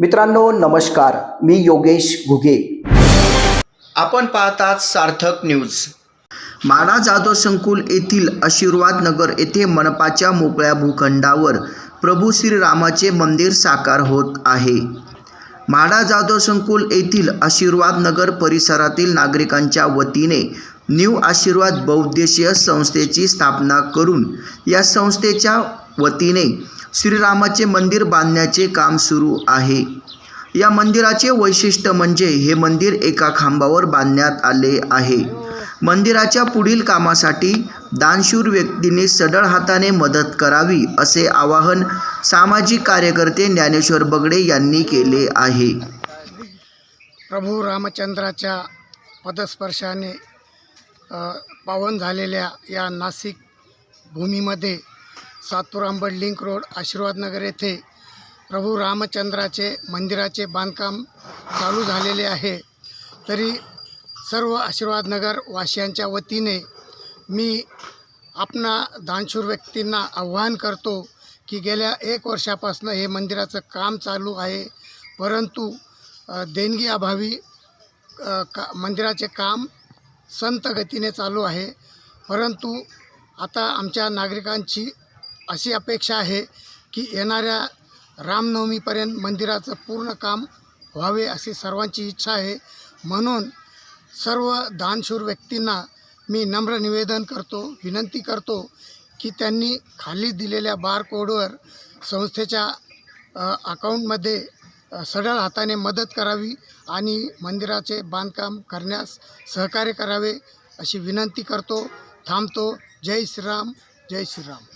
मित्रांनो नमस्कार. मी योगेश घुगे. आपण पाहतात सार्थक न्यूज. माडा जाधव संकुल येथील आशीर्वाद नगर येथे मनपाच्या मोकळ्या भूखंडावर प्रभू श्रीरामाचे मंदिर साकार होत आहे. माडा जाधव संकुल येथील आशीर्वाद नगर परिसरातील नागरिकांच्या वतीने न्यू आशीर्वाद बहुद्देशीय संस्थेची स्थापना करून या संस्थेच्या वतीने श्रीरामाचे मंदिर बांधण्याचे काम सुरू आहे. या मंदिराचे वैशिष्ट्य म्हणजे हे मंदिर एका खांबावर बांधण्यात आले आहे. मंदिराच्या पुढील कामासाठी दानशूर व्यक्तीने सढळ हाताने मदत करावी असे आवाहन सामाजिक कार्यकर्ते ज्ञानेश्वर बगडे यांनी केले आहे. प्रभू रामचंद्राच्या पदस्पर्शाने पावन झालेल्या या नाशिक भूमीमध्ये सातपूर अंबड लिंक रोड आशीर्वादनगर येथे प्रभू रामचंद्राचे मंदिराचे बांधकाम चालू झालेले आहे. तरी सर्व आशीर्वादनगर वासियांच्या वतीने मी आपणा दानशूर व्यक्तींना आव्हान करतो की गेल्या एक वर्षापासून हे मंदिराचं काम चालू आहे. परंतु देणगी देणगीअभावी का मंदिराचे काम संत गतीने चालू आहे. परंतु आता आमच्या नागरिकांची अशी अपेक्षा आहे की येणाऱ्या रामनवमीपर्यंत मंदिराचं पूर्ण काम व्हावे अशी सर्वांची इच्छा आहे. म्हणून सर्व दानशूर व्यक्तींना मी नम्र निवेदन करतो विनंती करतो की त्यांनी खाली दिलेल्या बारकोडवर संस्थेच्या अकाऊंटमध्ये अकाउंटमध्ये सढळ हाताने मदत करावी आणि मंदिराचे बांधकाम करण्यास सहकार्य करावे अशी विनंती करतो. थांबतो. जय श्रीराम. जय श्रीराम.